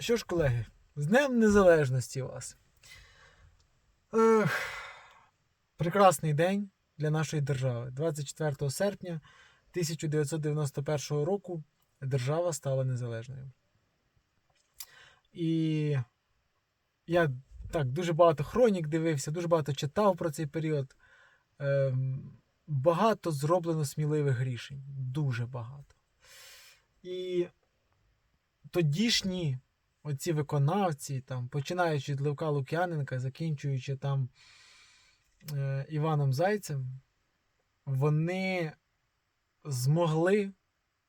Що ж, колеги, з Днем Незалежності вас. Ех, прекрасний день для нашої держави. 24 серпня 1991 року держава стала незалежною. І я так дуже багато хронік дивився, дуже багато читав про цей період. Ем, багато зроблено сміливих рішень. Дуже багато. І тодішні оці виконавці, там, починаючи від Левка Лук'яненка, закінчуючи там е, Іваном Зайцем, вони змогли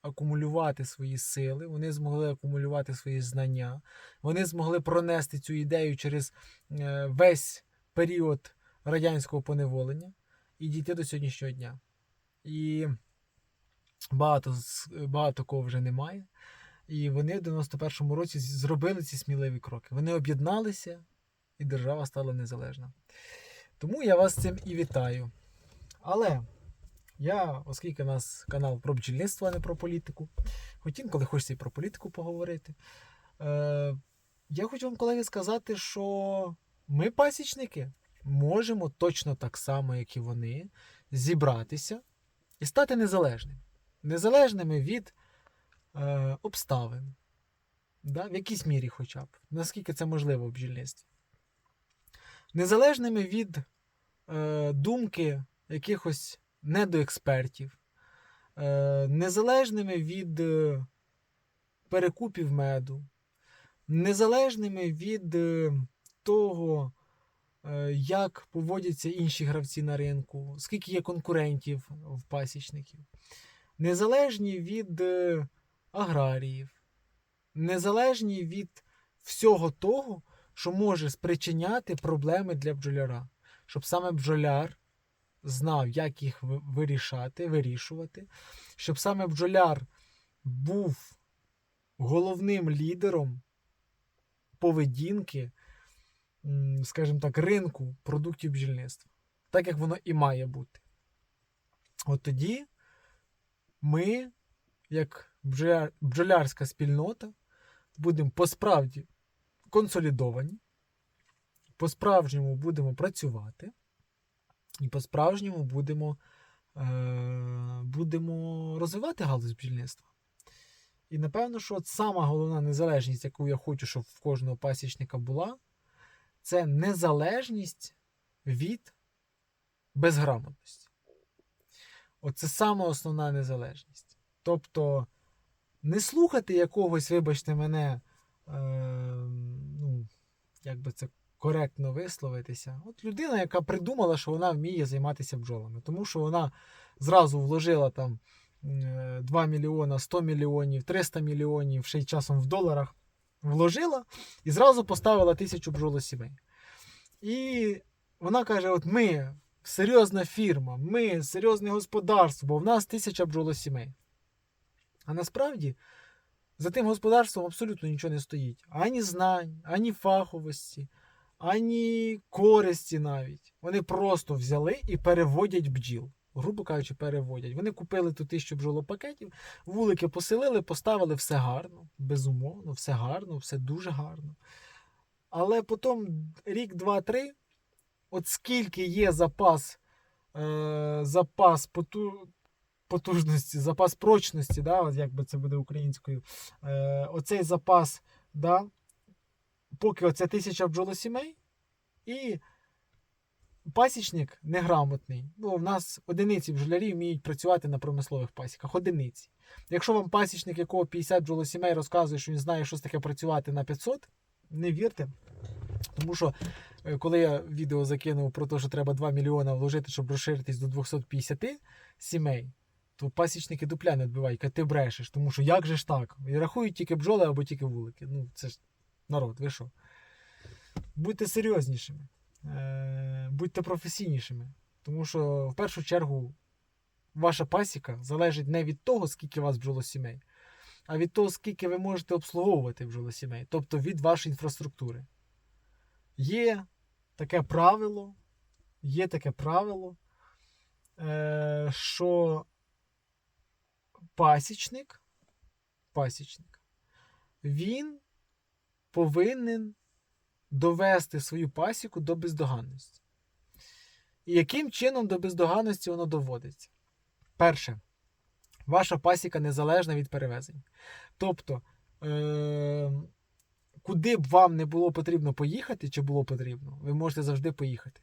акумулювати свої сили, вони змогли акумулювати свої знання, вони змогли пронести цю ідею через е, весь період радянського поневолення і дійти до сьогоднішнього дня. І багато, багато кого вже немає. І вони в 91-му році зробили ці сміливі кроки. Вони об'єдналися, і держава стала незалежна. Тому я вас цим і вітаю. Але я, оскільки в нас канал про бджільництво, а не про політику, хоч інколи хочеться і про політику поговорити. Е, я хочу вам, колеги, сказати, що ми, пасічники, можемо точно так само, як і вони, зібратися і стати незалежними. Незалежними від е, обставин. Да? В якійсь мірі хоча б. Наскільки це можливо в бджільництві. Незалежними від е, думки якихось недоекспертів, е, незалежними від е, перекупів меду, незалежними від е, того, е, як поводяться інші гравці на ринку, скільки є конкурентів в пасічників, незалежні від е, аграріїв, незалежні від всього того, що може спричиняти проблеми для бджоляра. Щоб саме бджоляр знав, як їх вирішати, вирішувати, щоб саме бджоляр був головним лідером поведінки, скажімо так, ринку продуктів бджільництва, так як воно і має бути. От тоді ми, як бджолярська спільнота, будемо по-справді консолідовані, по-справжньому будемо працювати, і по-справжньому будемо, е, будемо розвивати галузь бджільництва. І напевно, що от сама головна незалежність, яку я хочу, щоб в кожного пасічника була, це незалежність від безграмотності. Оце саме основна незалежність. Тобто не слухати якогось, вибачте мене, е, ну, як би це коректно висловитися. От людина, яка придумала, що вона вміє займатися бджолами, тому що вона зразу вложила там е, 2 мільйона, 100 мільйонів, 300 мільйонів, ще й часом в доларах вложила і зразу поставила тисячу бджолосімей. І вона каже: от ми серйозна фірма, ми серйозне господарство, бо в нас тисяча бджолосімей. А насправді за тим господарством абсолютно нічого не стоїть. Ані знань, ані фаховості, ані користі навіть. Вони просто взяли і переводять бджіл. Грубо кажучи, переводять. Вони купили ту тисячу бджолопакетів, вулики поселили, поставили все гарно, безумовно, все гарно, все дуже гарно. Але потім рік, два, три, от скільки є запас, е, запас поту, потужності, запас прочності, да, от як це буде українською, е, оцей запас, да, поки оце тисяча бджолосімей, і пасічник неграмотний. Ну, в нас одиниці бджолярів вміють працювати на промислових пасіках. Одиниці. Якщо вам пасічник, якого 50 бджолосімей розказує, що він знає, що таке працювати на 500, не вірте. Тому що е, коли я відео закинув про те, що треба 2 мільйона вложити, щоб розширитись до 250 сімей, то пасічники дупля не відбивають, кажуть, ти брешеш, тому що як же ж так? І рахують тільки бджоли або тільки вулики. Ну, це ж народ, ви що? Будьте серйознішими, е, будьте професійнішими. Тому що в першу чергу ваша пасіка залежить не від того, скільки у вас бджолосімей, а від того, скільки ви можете обслуговувати бджолосімей, тобто від вашої інфраструктури. Є таке правило, є таке правило, е, що пасічник, пасічник, він повинен довести свою пасіку до бездоганності. І яким чином до бездоганності воно доводиться? Перше, ваша пасіка незалежна від перевезень. Тобто, е- куди б вам не було потрібно поїхати, чи було потрібно, ви можете завжди поїхати.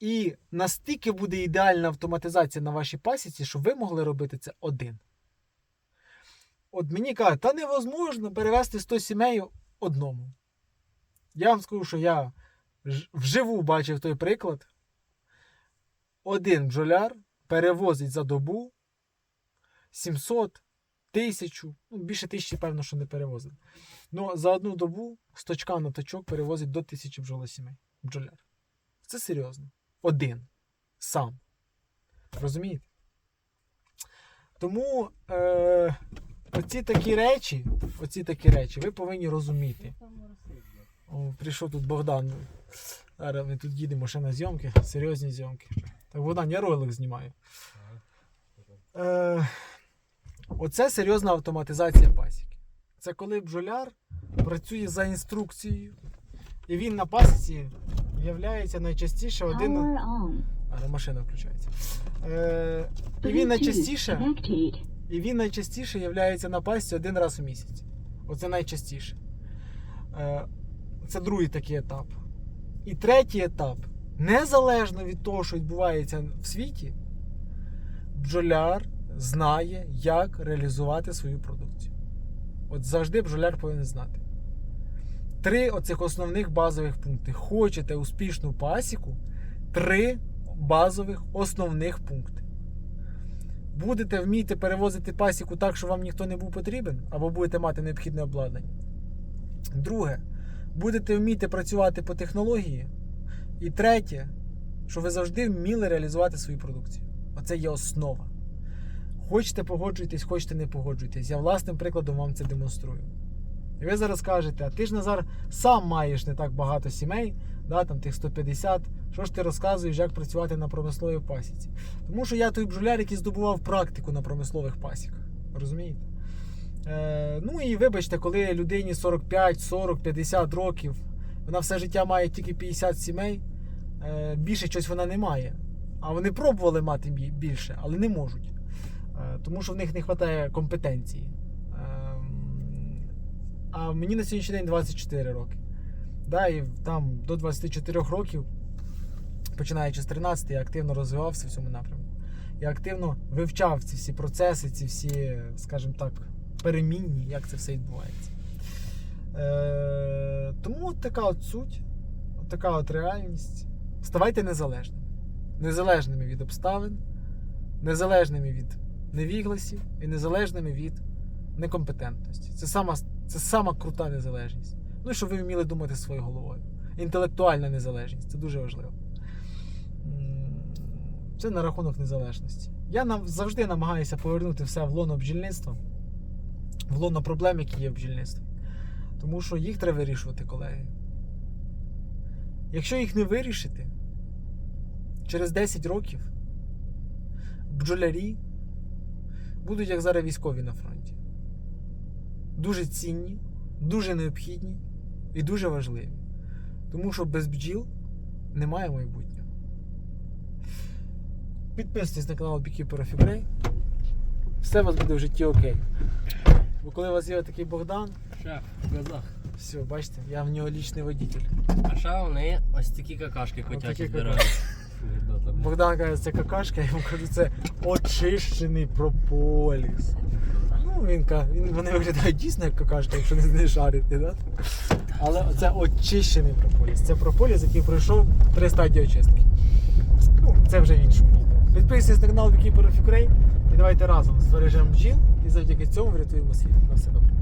І настільки буде ідеальна автоматизація на вашій пасіці, що ви могли робити це один. От мені кажуть, та невозможно перевезти 100 сімей одному. Я вам скажу, що я вживу бачив той приклад. Один бджоляр перевозить за добу 700, 1000, ну більше тисячі, певно, що не перевозить. Ну, за одну добу з точка на точок перевозить до 1000 бджолосімей. Бджоляр. Це серйозно. Один. Сам. Розумієте? Тому е, оці такі речі, оці такі речі ви повинні розуміти. О, прийшов тут Богдан. Зараз ми тут їдемо ще на зйомки, серйозні зйомки. Так, Богдан, я ролик знімаю. Е, оце серйозна автоматизація пасіки. Це коли бджоляр працює за інструкцією, і він на пасіці являється найчастіше один. А, машина включається. Е, і він найчастіше. І він найчастіше являється на пасті один раз у місяць. Оце найчастіше. Е, Це другий такий етап. І третій етап. Незалежно від того, що відбувається в світі, бджоляр знає, як реалізувати свою продукцію. От завжди бджоляр повинен знати. Три оцих основних базових пункти. Хочете успішну пасіку, три базових основних пункти будете вміти перевозити пасіку так, що вам ніхто не був потрібен, або будете мати необхідне обладнання. Друге, будете вміти працювати по технології. І третє, що ви завжди вміли реалізувати свою продукцію. Оце є основа. Хочете погоджуйтесь, хочете не погоджуйтесь. Я власним прикладом вам це демонструю. І ви зараз кажете, а ти ж Назар сам маєш не так багато сімей, да, там тих 150. Що ж ти розказуєш, як працювати на промисловій пасіці? Тому що я той бджоляр, який здобував практику на промислових пасіках. Розумієте? Е, ну і вибачте, коли людині 45, 40, 50 років, вона все життя має тільки 50 сімей, е, більше щось вона не має. А вони пробували мати бі- більше, але не можуть. Е, тому що в них не вистачає компетенції. А мені на сьогоднішній день 24 роки. Да, і там до 24 років починаючи з 13, я активно розвивався в цьому напрямку. Я активно вивчав ці всі процеси, ці всі, скажімо так, перемінні, як це все відбувається. Е, тому от така от суть, от така от реальність. Ставайте незалежними. Незалежними від обставин, незалежними від невігласів і незалежними від некомпетентності. Це сама, це сама крута незалежність. Ну і щоб ви вміли думати своєю головою. Інтелектуальна незалежність це дуже важливо. Це на рахунок незалежності. Я нам завжди намагаюся повернути все в лоно бджільництва, в лоно проблем, які є в бджільництві. Тому що їх треба вирішувати, колеги. Якщо їх не вирішити, через 10 років бджолярі будуть, як зараз військові на фронті. Дуже цінні, дуже необхідні і дуже важливі. Тому що без бджіл немає майбутнього. Підписуйтесь на канал Beekeeper Ukraine. Все у вас буде в житті окей. Бо коли у вас є такий Богдан, Шеф, в газах. все, бачите, я в нього лічний водитель. А ще вони ось такі какашки такі котячі збирають. Видно, там. Богдан каже, це какашка, я йому кажу, це очищений прополіс. Ну, він він, вони виглядають дійсно як какашка, якщо не, не шарити, да? Але це очищений прополіс. Це прополіс, який пройшов три стадії очистки. Ну, це вже в іншому відео. Підписуйтесь на канал of Ukraine і давайте разом збережемо бджіл і завдяки цьому врятуємо світ. На все добре.